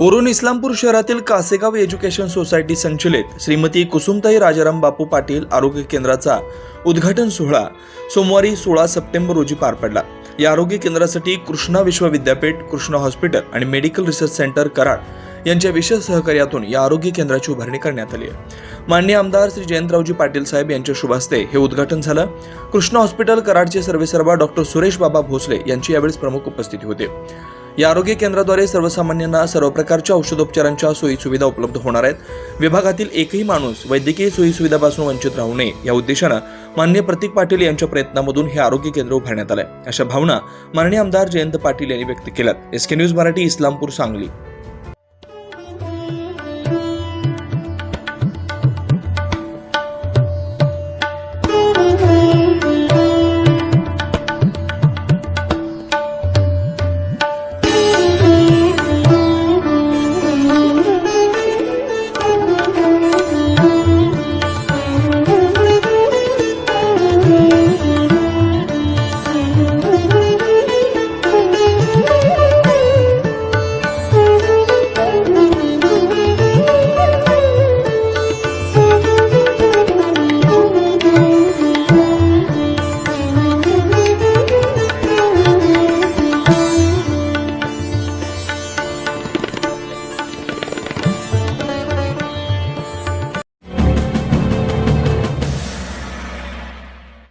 उरून इस्लामपूर शहरातील Kasegaon education society संचलित श्रीमती कुसुमताई राजाराम बापू पाटील आरोग्य केंद्राचा उद्घाटन सोहळा सोमवारी सोळा सप्टेंबर रोजी पार पडला. या आरोग्य केंद्रासाठी कृष्णा विश्वविद्यापीठ कृष्णा हॉस्पिटल आणि मेडिकल रिसर्च सेंटर कराड यांच्या विशेष सहकार्यातून या आरोग्य केंद्राची उभारणी करण्यात आली आहे. माननीय आमदार श्री जयंतरावजी पाटील साहेब यांच्या शुभास्ते हे उद्घाटन झालं. कृष्णा हॉस्पिटल कराडचे सर्वेसर्वा डॉक्टर सुरेश बाबा भोसले यांची यावेळेस प्रमुख उपस्थिती होते. या आरोग्य केंद्राद्वारे सर्वसामान्यांना सर्व प्रकारच्या औषधोपचारांच्या सोयी सुविधा उपलब्ध होणार आहेत. विभागातील एकही माणूस वैद्यकीय सोयी सुविधापासून वंचित राहू नये या उद्देशानं मान्य प्रतीक पाटील यांच्या प्रयत्नामधून हे आरोग्य केंद्र उभारण्यात आलंय. अशा भावना माननीय आमदार जयंत पाटील यांनी व्यक्त केल्यात. SK news Marathi Islampur Sangli.